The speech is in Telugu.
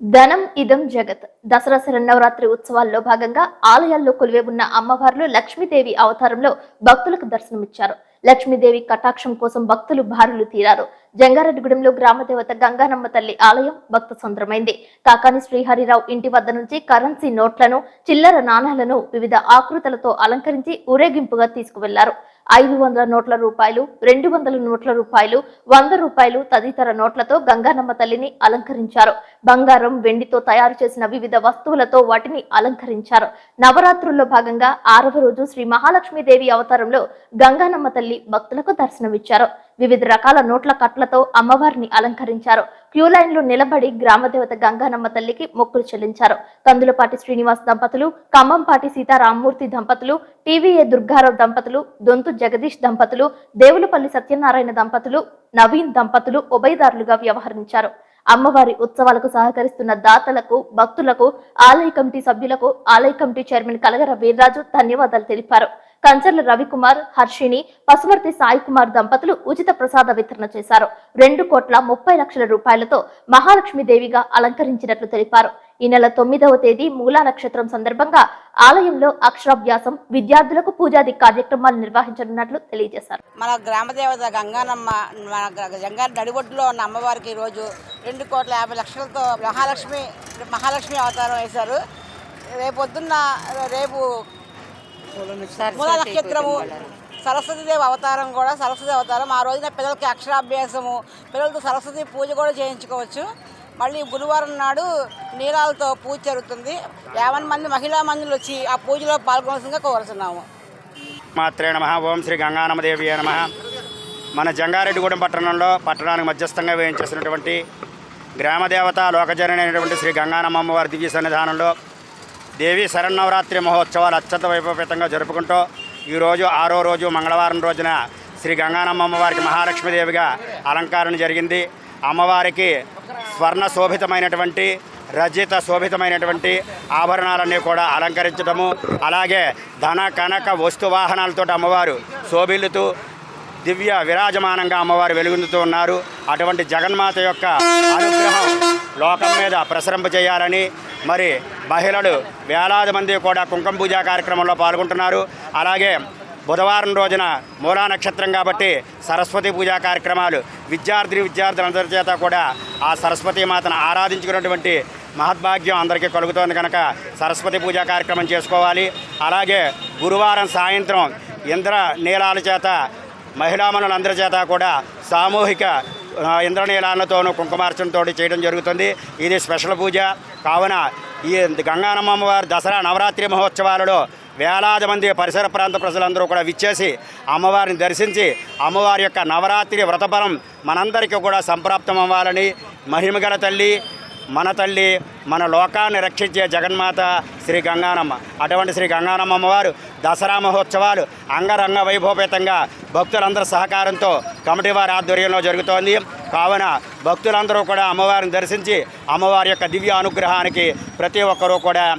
ధనం ఇదం జగత్. దసరా శరన్నవరాత్రి ఉత్సవాల్లో భాగంగా ఆలయాల్లో కొలివే ఉన్న అమ్మవార్లు లక్ష్మీదేవి అవతారంలో భక్తులకు దర్శనమిచ్చారు. లక్ష్మీదేవి కటాక్షం కోసం భక్తులు భారులు తీరారు. జంగారెడ్డిగూడెంలో గ్రామదేవత గంగానమ్మ తల్లి ఆలయం భక్త సుందరమైంది. కాకాని శ్రీహరిరావు ఇంటి వద్ద నుంచి కరెన్సీ నోట్లను చిల్లర నాణాలను వివిధ ఆకృతులతో అలంకరించి ఊరేగింపుగా తీసుకువెళ్ళారు. ఐదు వందల నోట్ల రూపాయలు రెండు వందల నోట్ల రూపాయలు వంద రూపాయలు తదితర నోట్లతో గంగానమ్మ తల్లిని అలంకరించారు. బంగారం వెండితో తయారు చేసిన వివిధ వస్తువులతో వాటిని అలంకరించారు. నవరాత్రుల్లో భాగంగా ఆరవ రోజు శ్రీ మహాలక్ష్మీదేవి అవతారంలో గంగానమ్మ తల్లి భక్తులకు దర్శనమిచ్చారు. వివిధ రకాల నోట్ల కట్లతో అమ్మవారిని అలంకరించారు. క్యూ లైన్లో నిలబడి గ్రామదేవత గంగానమ్మ తల్లికి మొక్కులు చెల్లించారు. కందులపాటి శ్రీనివాస్ దంపతులు ఖమ్మంపాటి సీతారామూర్తి దంపతులు టీవీఏ దుర్గారావు దంపతులు దొంతు జగదీష్ దంపతులు దేవులపల్లి సత్యనారాయణ దంపతులు నవీన్ దంపతులు ఉభయదారులుగా వ్యవహరించారు. అమ్మవారి ఉత్సవాలకు సహకరిస్తున్న దాతలకు భక్తులకు ఆలయ కమిటీ సభ్యులకు ఆలయ కమిటీ చైర్మన్ కలగర వీర్రాజు ధన్యవాదాలు తెలిపారు. కంచర్ల రవికుమార్ హర్షిని పశువర్తి సాయి కుమార్ దంపతులు ఉచిత ప్రసాద వితరణ చేశారు. రెండు కోట్ల ముప్పై లక్షల రూపాయలతో మహాలక్ష్మి దేవిగా అలంకరించినట్లు తెలిపారు. ఈ నెల తొమ్మిదవ తేదీ మూలా నక్షత్రం సందర్భంగా ఆలయంలో అక్షరాభ్యాసం విద్యార్థులకు పూజాది కార్యక్రమాలు నిర్వహించనున్నట్లు తెలియజేశారు. మన గ్రామదేవత గంగానమ్మ మన గ- గంగా నడిబొడ్డులో ఉన్న అమ్మవారికి ఈరోజు రెండు కోట్ల యాభై లక్షలతో మహాలక్ష్మి మహాలక్ష్మి అవతారం వేశారు. రేపొద్దున్న రేపు మూల నక్షత్రము సరస్వతీదేవి అవతారం కూడా సరస్వతి అవతారం. ఆ రోజున పిల్లలకి అక్షరాభ్యాసము పిల్లలతో సరస్వతి పూజ కూడా చేయించుకోవచ్చు. మళ్ళీ గురువారం నాడు నీరాలతో పూజ జరుగుతుంది. యావన్ మంది మహిళా మందులు వచ్చి ఆ పూజలో పాల్గొనవలసిందిగా కోరుతున్నాము మాత్రే నమ. ఓం శ్రీ గంగానమదేవి నమ. మన జంగారెడ్డిగూడెం పట్టణంలో పట్టణానికి మధ్యస్థంగా వేయించేసినటువంటి గ్రామదేవత లోకజనని అయినటువంటి శ్రీ గంగానమ్మ అమ్మవారి దివ్య సన్నిధానంలో దేవి శరన్నవరాత్రి మహోత్సవాలు అత్యంత వైభవపేతంగా జరుపుకుంటూ ఈరోజు ఆరో రోజు మంగళవారం రోజున శ్రీ గంగానమ్మ అమ్మవారికి మహాలక్ష్మీదేవిగా అలంకరణ జరిగింది. అమ్మవారికి స్వర్ణ శోభితమైనటువంటి రజిత శోభితమైనటువంటి ఆభరణాలన్నీ కూడా అలంకరించడము. అలాగే ధన కనక వస్తు వాహనాలతో అమ్మవారు శోభిల్లుతూ దివ్య విరాజమానంగా అమ్మవారు వెలుగుతూ ఉన్నారు. అటువంటి జగన్మాత యొక్క అనుగ్రహం లోకం మీద ప్రసరింప చేయాలని మరి మహిళలు వేలాది మంది కూడా కుంకుమ పూజా కార్యక్రమంలో పాల్గొంటున్నారు. అలాగే బుధవారం రోజున మూలా నక్షత్రం కాబట్టి సరస్వతి పూజా కార్యక్రమాలు విద్యార్థిని విద్యార్థులందరి చేత కూడా ఆ సరస్వతి మాతను ఆరాధించుకున్నటువంటి మహద్భాగ్యం అందరికీ కలుగుతోంది కనుక సరస్వతి పూజా కార్యక్రమం చేసుకోవాలి. అలాగే గురువారం సాయంత్రం ఇంద్ర నీలాల చేత మహిళామణులందరి చేత కూడా సామూహిక ఆ, ఇంద్రనీలాలతోనూ కుంకుమార్చనతో చేయడం జరుగుతుంది. ఇది స్పెషల్ పూజ. కావున ఈ గంగానమ్మ వారి దసరా నవరాత్రి మహోత్సవాలలో వేలాది మంది పరిసర ప్రాంత ప్రజలందరూ కూడా విచ్చేసి అమ్మవారిని దర్శించి అమ్మవారి యొక్క నవరాత్రి వ్రతఫలం మనందరికీ కూడా సంప్రాప్తం అవ్వాలని మహిమగల తల్లి మన తల్లి మన లోకాన్ని రక్షించే జగన్మాత శ్రీ గంగానమ్మ. అటువంటి శ్రీ గంగానమ్మ అమ్మవారు దసరా మహోత్సవాలు అంగరంగ వైభవపేతంగా భక్తులందరి సహకారంతో కమిటీ వారి ఆధ్వర్యంలో జరుగుతోంది. కావున భక్తులందరూ కూడా అమ్మవారిని దర్శించి అమ్మవారి యొక్క దివ్య అనుగ్రహానికి ప్రతి ఒక్కరూ కూడా